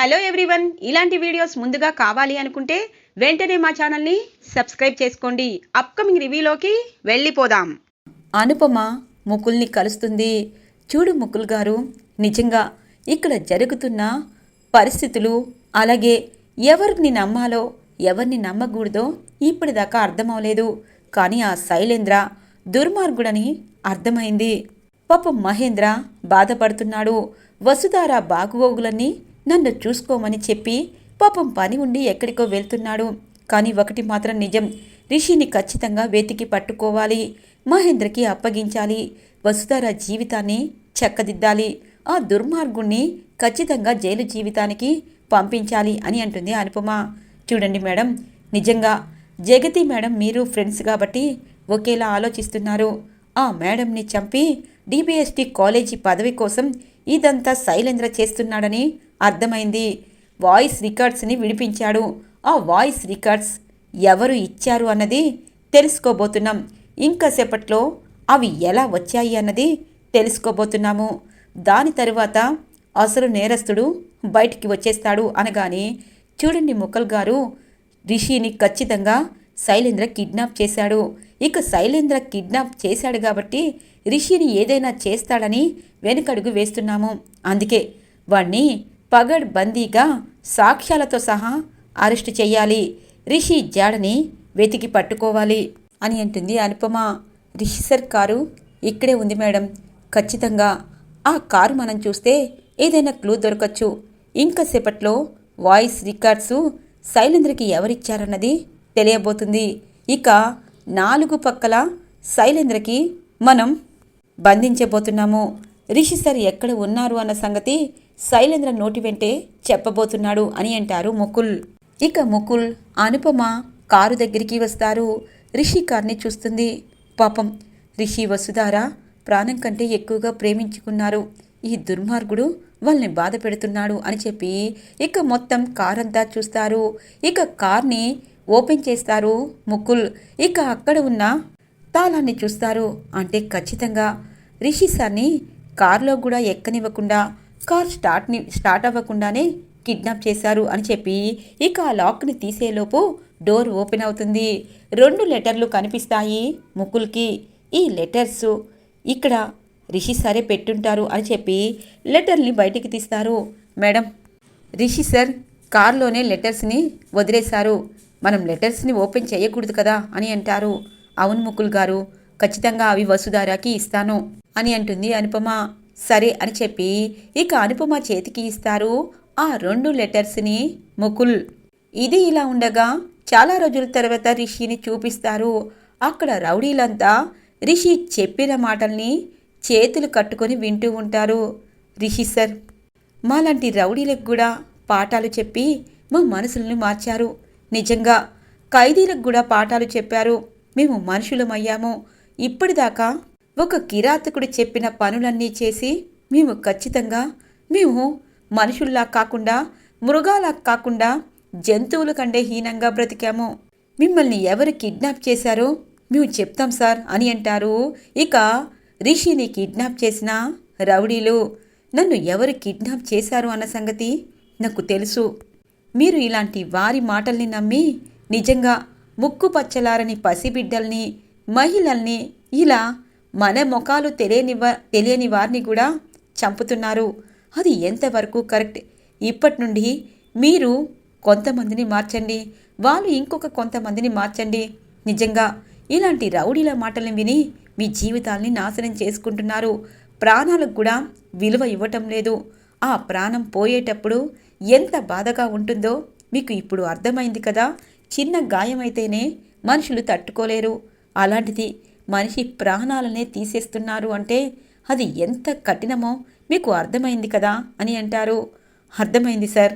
Hello everyone ఇలాంటి videos ముందుగా కావాలి అనుకుంటే వెంటనే మా ఛానల్ని సబ్స్క్రైబ్ చేసుకోండి. అప్కమింగ్ రివ్యూలోకి వెళ్ళిపోదాం. అనుపమ ముకుల్ని కలుస్తుంది. చూడు ముకుల్ గారు నిజంగా ఇక్కడ జరుగుతున్న పరిస్థితులు అలాగే ఎవరిని నమ్మాలో ఎవరిని నమ్మకూడదో ఇప్పటిదాకా అర్థమవలేదు కానీ ఆ శైలేంద్ర దుర్మార్గుడని అర్థమైంది. పాపం మహేంద్ర బాధపడుతున్నాడు. వసుధార బాగువోగులన్నీ నన్ను చూసుకోమని చెప్పి పాపం పని ఉండి ఎక్కడికో వెళ్తున్నాడు. కానీ ఒకటి మాత్రం నిజం రిషిని ఖచ్చితంగా వెతికి పట్టుకోవాలి మహేంద్రకి అప్పగించాలి వసుధార జీవితాన్ని చక్కదిద్దాలి ఆ దుర్మార్గుణ్ణి ఖచ్చితంగా జైలు జీవితానికి పంపించాలి అని అంటుంది అనుపమ. చూడండి మేడం నిజంగా జగతి మేడం మీరు ఫ్రెండ్స్ కాబట్టి ఒకేలా ఆలోచిస్తున్నారు. ఆ మేడంని చంపి డిబిఎస్టి కాలేజీ పదవి కోసం ఇదంతా శైలేంద్ర చేస్తున్నాడని అర్థమైంది. వాయిస్ రికార్డ్స్ని విడిపించాడు. ఆ వాయిస్ రికార్డ్స్ ఎవరు ఇచ్చారు అన్నది తెలుసుకోబోతున్నాం. ఇంకాసేపట్లో అవి ఎలా వచ్చాయి అన్నది తెలుసుకోబోతున్నాము. దాని తరువాత అసలు నేరస్తుడు బయటికి వచ్చేస్తాడు అనగానే చూడండి ముఖల్ గారు రిషిని ఖచ్చితంగా శైలేంద్ర కిడ్నాప్ చేశాడు. ఇక శైలేంద్ర కిడ్నాప్ చేశాడు కాబట్టి రిషిని ఏదైనా చేస్తాడని వెనుకడుగు వేస్తున్నాము. అందుకే వాణ్ణి పగడ్ బందీగా సాక్ష్యాలతో సహా అరెస్టు చెయ్యాలి రిషి జాడని వెతికి పట్టుకోవాలి అని అంటుంది అనుపమ. రిషి సార్ కారు ఇక్కడే ఉంది మేడం. ఖచ్చితంగా. ఆ కారు మనం చూస్తే ఏదైనా క్లూ దొరకచ్చు. ఇంకాసేపట్లో వాయిస్ రికార్డ్సు శైలేంద్రకి ఎవరిచ్చారన్నది తెలియబోతుంది. ఇక నాలుగు పక్కల శైలేంద్రకి మనం బంధించబోతున్నాము. రిషి సార్ ఎక్కడ ఉన్నారు అన్న సంగతి శైలేంద్ర నోటి వెంటే చెప్పబోతున్నాడు అని అంటారు ముకుల్. ఇక ముకుల్ అనుపమ కారు దగ్గరికి వస్తారు. రిషి కార్ని చూస్తుంది. పాపం రిషి వసుధారా ప్రాణం కంటే ఎక్కువగా ప్రేమించుకున్నారు. ఈ దుర్మార్గుడు వాళ్ళని బాధ పెడుతున్నాడు అని చెప్పి ఇక మొత్తం కార్ అంతా చూస్తారు. ఇక కార్ని ఓపెన్ చేస్తారు ముకుల్. ఇక అక్కడ ఉన్న తాళాన్ని చూస్తారు. అంటే ఖచ్చితంగా రిషి సార్ని కార్లో కూడా ఎక్కనివ్వకుండా కార్ స్టార్ట్ని స్టార్ట్ అవ్వకుండానే కిడ్నాప్ చేశారు అని చెప్పి ఇక ఆ లాక్ని తీసేలోపు డోర్ ఓపెన్ అవుతుంది. రెండు లెటర్లు కనిపిస్తాయి ముకుల్కి. ఈ లెటర్స్ ఇక్కడ రిషి సరే పెట్టుంటారు అని చెప్పి లెటర్ని బయటికి తీస్తారు. మేడం రిషి సార్ కార్లోనే లెటర్స్ని వదిలేశారు. మనం లెటర్స్ని ఓపెన్ చేయకూడదు కదా అని అంటారు. అవును ముకుల్ గారు ఖచ్చితంగా అవి వసుధారాకి ఇస్తాను అని అంటుంది అనుపమ. సరే అని చెప్పి ఇక అనుపమ చేతికి ఇస్తారు ఆ రెండు లెటర్స్ని ముకుల్ ఇది ఇలా ఉండగా చాలా రోజుల తర్వాత రిషిని చూపిస్తారు. అక్కడ రౌడీలంతా రిషి చెప్పిన మాటల్ని చేతులు కట్టుకొని వింటూ ఉంటారు. రిషి సార్ మాలాంటి రౌడీలకు కూడా పాఠాలు చెప్పి మా మనసులను మార్చారు. నిజంగా ఖైదీలకు కూడా పాఠాలు చెప్పారు. మేము మనుషులమయ్యాము. ఇప్పటిదాకా ఒక కిరాతకుడు చెప్పిన పనులన్నీ చేసి మేము ఖచ్చితంగా మేము మనుషుల్లా కాకుండా మృగాలా కాకుండా జంతువుల కంటే హీనంగా బ్రతికాము. మిమ్మల్ని ఎవరు కిడ్నాప్ చేశారో? మేము చెప్తాం సార్ అని అంటారు. ఇక రిషిని కిడ్నాప్ చేసిన రౌడీలు నన్ను ఎవరు కిడ్నాప్ చేశారు అన్న సంగతి నాకు తెలుసు. మీరు ఇలాంటి వారి మాటల్ని నమ్మి నిజంగా ముక్కు పచ్చలారని పసిబిడ్డల్ని మహిళల్ని ఇలా మన ముఖాలు తెలియని వా- తెలియని వారిని కూడా చంపుతున్నారు. అది ఎంతవరకు కరెక్ట్? ఇప్పటి నుండి మీరు కొంతమందిని మార్చండి. వాళ్ళు ఇంకొక కొంతమందిని మార్చండి. నిజంగా ఇలాంటి రౌడీల మాటలను విని మీ జీవితాల్ని నాశనం చేసుకుంటున్నారు. ప్రాణాలకు కూడా విలువ ఇవ్వటం లేదు. ఆ ప్రాణం పోయేటప్పుడు ఎంత బాధగా ఉంటుందో మీకు ఇప్పుడు అర్థమైంది కదా. చిన్న గాయమైతేనే మనుషులు తట్టుకోలేరు. అలాంటిది మనిషి ప్రాణాలనే తీసేస్తున్నారు అంటే అది ఎంత కఠినమో మీకు అర్థమైంది కదా అని అంటారు. అర్థమైంది సార్.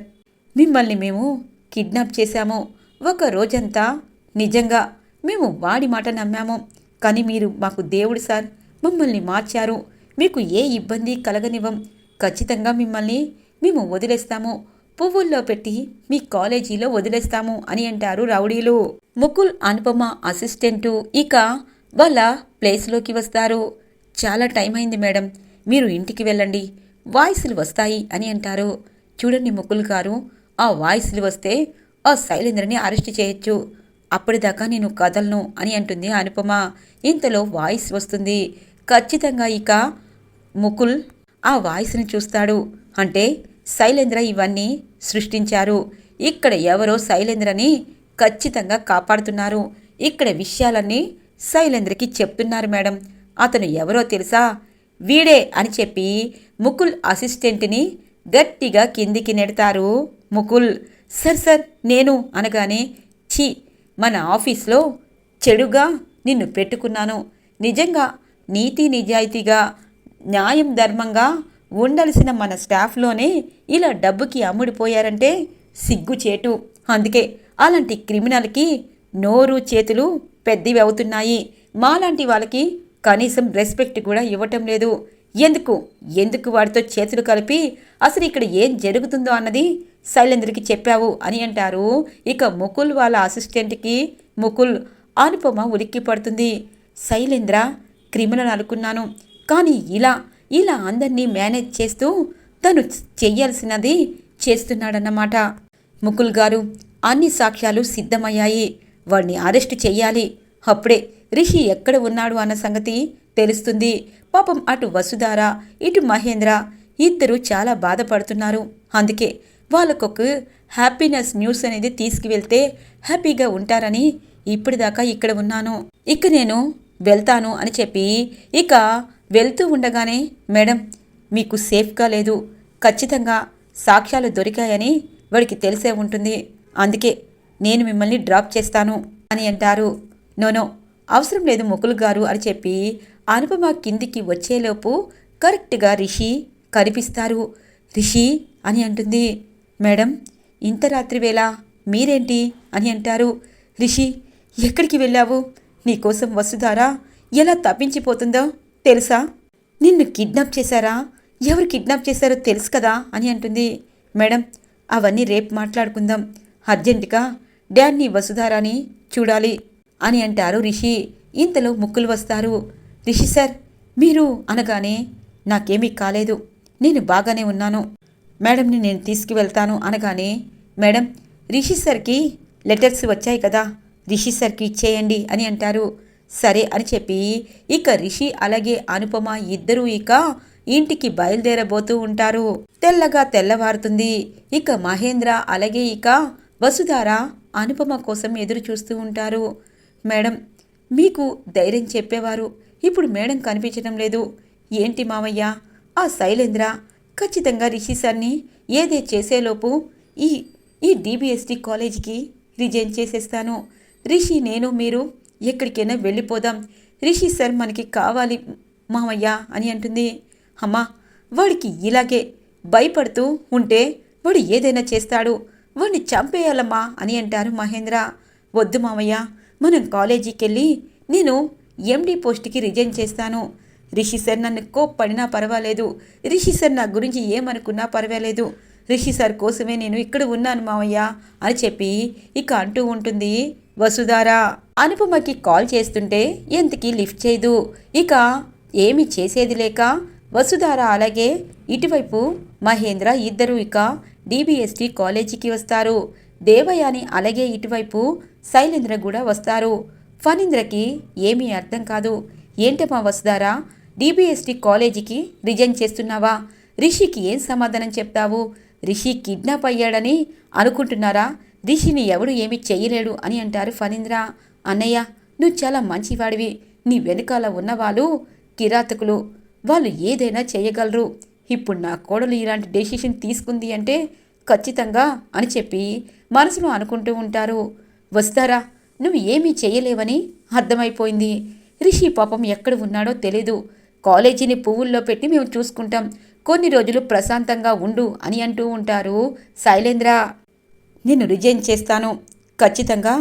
మిమ్మల్ని మేము కిడ్నాప్ చేశాము. ఒక రోజంతా నిజంగా మేము వాడి మాట నమ్మాము. కానీ మీరు మాకు దేవుడు సార్. మమ్మల్ని మార్చారు. మీకు ఏ ఇబ్బంది కలగనివ్వం. ఖచ్చితంగా మిమ్మల్ని మేము వదిలేస్తాము. పువ్వుల్లో పెట్టి మీ కాలేజీలో వదిలేస్తాము అని అంటారు రౌడీలు. ముకుల్ అనుపమ అసిస్టెంటు. ఇక వాళ్ళ ప్లేస్లోకి వస్తారు. చాలా టైం అయింది మేడం. మీరు ఇంటికి వెళ్ళండి. వాయిస్లు వస్తాయి అని అంటారు. చూడండి ముకుల్ గారు. ఆ వాయిస్లు వస్తే ఆ శైలేంద్రని అరెస్ట్ చేయొచ్చు. అప్పటిదాకా నేను కదలను అని అంటుంది అనుపమ. ఇంతలో వాయిస్ వస్తుంది. ఖచ్చితంగా ఇక ముకుల్ ఆ వాయిస్ని చూస్తాడు. అంటే శైలేంద్ర ఇవన్నీ సృష్టించారు. ఇక్కడ ఎవరో శైలేంద్రని ఖచ్చితంగా కాపాడుతున్నారు. ఇక్కడ విషయాలన్నీ శైలేంద్రకి చెప్తున్నారు మేడం. అతను ఎవరో తెలుసా? వీడే అని చెప్పి ముకుల్ అసిస్టెంట్ని గట్టిగా కిందికి నెడతారు. ముకుల్ సర్ సార్ నేను అనగానే ఛీ మన ఆఫీస్లో చెడుగా నిన్ను పెట్టుకున్నాను. నిజంగా నీతి నిజాయితీగా న్యాయం ధర్మంగా ఉండాల్సిన మన స్టాఫ్లోనే ఇలా డబ్బుకి అమ్ముడిపోయారంటే సిగ్గుచేటు. అందుకే అలాంటి క్రిమినల్కి నోరు చేతులు పెద్దవి అవుతున్నాయి. మాలాంటి వాళ్ళకి కనీసం రెస్పెక్ట్ కూడా ఇవ్వటం లేదు. ఎందుకు? ఎందుకు వాడితో చేతులు కలిపి అసలు ఇక్కడ ఏం జరుగుతుందో అన్నది శైలేంద్రకి చెప్పావు అని అంటారు. ఇక ముకుల్ వాళ్ళ అసిస్టెంట్కి ముకుల్ అనుపమ ఉలిక్కి పడుతుంది. శైలేంద్ర క్రిమినల్ అనుకున్నాను. కానీ ఇలా ఇలా అందరినీ మేనేజ్ చేస్తూ తను చెయ్యాల్సినది చేస్తున్నాడన్నమాట. ముకుల్ గారు అన్ని సాక్ష్యాలు సిద్ధమయ్యాయి. వాడిని అరెస్టు చెయ్యాలి. అప్పుడే రిషి ఎక్కడ ఉన్నాడు అన్న సంగతి తెలుస్తుంది. పాపం అటు వసుధార ఇటు మహేంద్ర ఇద్దరు చాలా బాధపడుతున్నారు. అందుకే వాళ్ళకొక హ్యాపీనెస్ న్యూస్ అనేది తీసుకువెళ్తే హ్యాపీగా ఉంటారని ఇప్పటిదాకా ఇక్కడ ఉన్నాను. ఇక నేను వెళ్తాను అని చెప్పి ఇక వెళ్తూ ఉండగానే మేడం మీకు సేఫ్గా లేదు. ఖచ్చితంగా సాక్ష్యాలు దొరికాయని వాడికి తెలిసే ఉంటుంది. అందుకే నేను మిమ్మల్ని డ్రాప్ చేస్తాను అని అంటారు. నోనో అవసరం లేదు ముకుల్ గారు అని చెప్పి అనుపమ కిందికి వచ్చేలోపు కరెక్ట్గా రిషి కనిపిస్తారు. రిషి అని అంటుంది. మేడం ఇంత రాత్రి వేళ మీరేంటి అని అంటారు. రిషి ఎక్కడికి వెళ్ళావు? నీకోసం వసుధారా ఎలా తప్పించిపోతుందో తెలుసా? నిన్ను కిడ్నాప్ చేశారా? ఎవరు కిడ్నాప్ చేశారో తెలుసు కదా అని అంటుంది. మేడం అవన్నీ రేపు మాట్లాడుకుందాం. అర్జెంటుగా డాన్ని వసుధారాని చూడాలి అని అంటారు రిషి. ఇంతలో ముక్కులు వస్తారు. రిషి సార్ మీరు అనగానే నాకేమీ కాలేదు. నేను బాగానే ఉన్నాను. మేడంని నేను తీసుకువెళ్తాను అనగానే మేడం రిషి సార్కి లెటర్స్ వచ్చాయి కదా రిషి సార్కి ఇచ్చేయండి అని అంటారు. సరే అని చెప్పి ఇక రిషి అలాగే అనుపమ ఇద్దరూ ఇక ఇంటికి బయలుదేరబోతూ ఉంటారు. తెల్లగా తెల్లవారుతుంది. ఇక మహేంద్ర అలాగే ఇక వసుధార అనుపమ కోసం ఎదురు చూస్తూ ఉంటారు. మేడం మీకు ధైర్యం చెప్పేవారు. ఇప్పుడు మేడం కనిపించడం లేదు. ఏంటి మామయ్య? ఆ శైలేంద్ర ఖచ్చితంగా రిషి సార్ని ఏదే చేసేలోపు ఈ ఈ డీబీఎస్టీ కాలేజీకి రిజైన్ చేసేస్తాను. రిషి నేను మీరు ఎక్కడికైనా వెళ్ళిపోదాం. రిషి సార్ మనకి కావాలి మామయ్య అని అంటుంది. అమ్మా వాడికి ఇలాగే భయపడుతూ ఉంటే వాడు ఏదైనా చేస్తాడు. వాడిని చంపేయాలమ్మా అని అంటారు మహేంద్ర. వద్దు మామయ్య మనం కాలేజీకి వెళ్ళి నేను ఎండి పోస్ట్కి రిజైన్ చేస్తాను. రిషి సార్ నన్ను కోప్పడినా పర్వాలేదు. రిషి సార్ నా గురించి ఏమనుకున్నా పర్వాలేదు. రిషి సార్ కోసమే నేను ఇక్కడ ఉన్నాను మావయ్య అని చెప్పి ఇక అంటూ ఉంటుంది వసుధార. అనుపమకి కాల్ చేస్తుంటే ఎంతకీ లిఫ్ట్ చేయదు. ఇక ఏమి చేసేది లేక వసుధార అలాగే ఇటువైపు మహేంద్ర ఇద్దరు ఇక డిబిఎస్టి కాలేజీకి వస్తారు. దేవయాని అలాగే ఇటువైపు శైలేంద్ర కూడా వస్తారు. ఫణీంద్రకి ఏమీ అర్థం కాదు. ఏంటమ్మా వసుధారా డిబిఎస్టి కాలేజీకి రిజైన్ చేస్తున్నావా? రిషికి ఏం సమాధానం చెప్తావు? రిషి కిడ్నాప్ అయ్యాడని అనుకుంటున్నారా? రిషిని ఎవడు ఏమీ చెయ్యలేడు అని అంటారు ఫణీంద్ర. అన్నయ్య నువ్వు చాలా మంచివాడివి. నీ వెనుకాల ఉన్నవాళ్ళు కిరాతకులు. వాళ్ళు ఏదైనా చేయగలరు. ఇప్పుడు నా కోడలు ఇలాంటి డెసిషన్ తీసుకుంది అంటే ఖచ్చితంగా అని చెప్పి మనసులో అనుకుంటూ ఉంటారు. వస్తారా? నువ్వు ఏమీ చేయలేవని అర్థమైపోయింది. రిషి పాపం ఎక్కడ ఉన్నాడో తెలీదు. కాలేజీని పువ్వుల్లో పెట్టి మేము చూసుకుంటాం. కొన్ని రోజులు ప్రశాంతంగా ఉండు అని అంటూ ఉంటారు శైలేంద్ర. నేను రిజైన్ చేస్తాను. ఖచ్చితంగా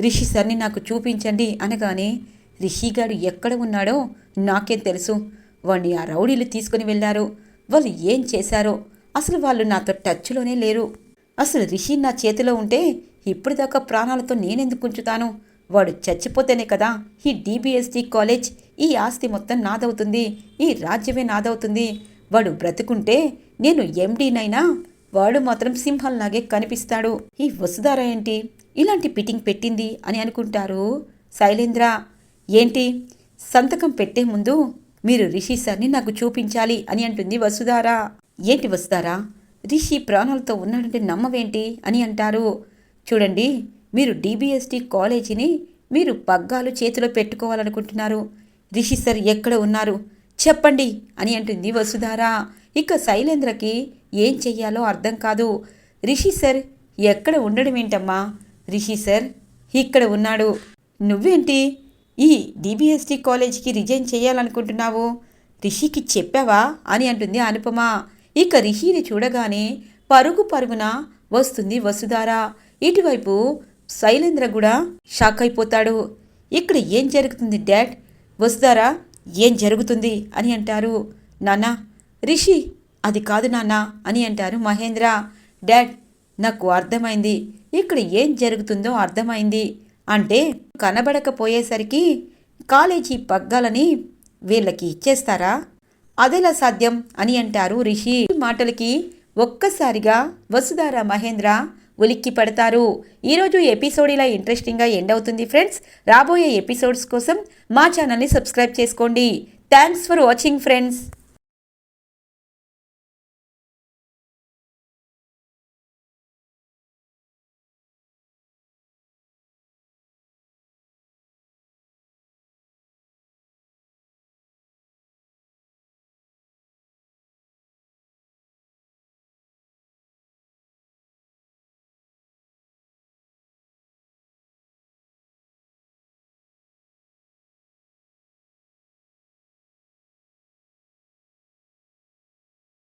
రిషి సార్ని నాకు చూపించండి అనగానే రిషిగాడు ఎక్కడ ఉన్నాడో నాకేం తెలుసు. వాడిని ఆ రౌడీలు తీసుకుని వెళ్ళారు. వాళ్ళు ఏం చేశారో అసలు వాళ్ళు నాతో టచ్లోనే లేరు. అసలు రిషి నా చేతిలో ఉంటే ఇప్పటిదాకా ప్రాణాలతో నేనెందుకు ఉంచుతాను? వాడు చచ్చిపోతేనే కదా ఈ డీబీఎస్టీ కాలేజ్ ఈ ఆస్తి మొత్తం నాదవుతుంది ఈ రాజ్యమే నాదవుతుంది. వాడు బ్రతుకుంటే నేను ఎండీనైనా వాడు మాత్రం సింహంలాగే కనిపిస్తాడు. ఈ వసుధార ఏంటి? ఇలాంటి పిటింగ్ పెట్టింది అని అనుకుంటారు. శైలేంద్ర ఏంటి? సంతకం పెట్టే ముందు మీరు రిషి సార్ని నాకు చూపించాలి అని అంటుంది వసుధారా. ఏంటి వసుధారా? రిషి ప్రాణాలతో ఉన్నాడంటే నమ్మవేంటి అని అంటారు. చూడండి మీరు డిబిఎస్టి కాలేజీని మీరు పగ్గాలు చేతిలో పెట్టుకోవాలనుకుంటున్నారు. రిషి సార్ ఎక్కడ ఉన్నారు? చెప్పండి అని అంటుంది వసుధారా. ఇక శైలేంద్రకి ఏం చెయ్యాలో అర్థం కాదు. రిషి సార్ ఎక్కడ ఉండడం ఏంటమ్మా? రిషి సార్ ఇక్కడ ఉన్నాడు. నువ్వేంటి? ఈ డిబిఎస్టీ కాలేజీకి రిజైన్ చేయాలనుకుంటున్నావు? రిషికి చెప్పావా? అని అంటుంది అనుపమ. ఇక రిషిని చూడగానే పరుగు పరుగున వస్తుంది వసుధార. ఇటువైపు శైలేంద్ర కూడా షాక్ అయిపోతాడు. ఇక్కడ ఏం జరుగుతుంది డాడ్? వసుధారా ఏం జరుగుతుంది? అని అంటారు. నాన్న రిషి అది కాదు నాన్న అని అంటారు మహేంద్ర. డాడ్ నాకు అర్థమైంది. ఇక్కడ ఏం జరుగుతుందో అర్థమైంది. అంటే కనబడకపోయేసరికి కాలేజీ పగ్గాలని వీళ్ళకి ఇచ్చేస్తారా? అదెలా సాధ్యం అని అంటారు రిషి. మాటలకి ఒక్కసారిగా వసుధార మహేంద్ర ఉలిక్కి పడతారు. ఈరోజు ఎపిసోడ్ ఇలా ఇంట్రెస్టింగ్గా ఎండ్ అవుతుంది ఫ్రెండ్స్. రాబోయే ఎపిసోడ్స్ కోసం మా ఛానల్ని సబ్స్క్రైబ్ చేసుకోండి. Thanks for watching friends.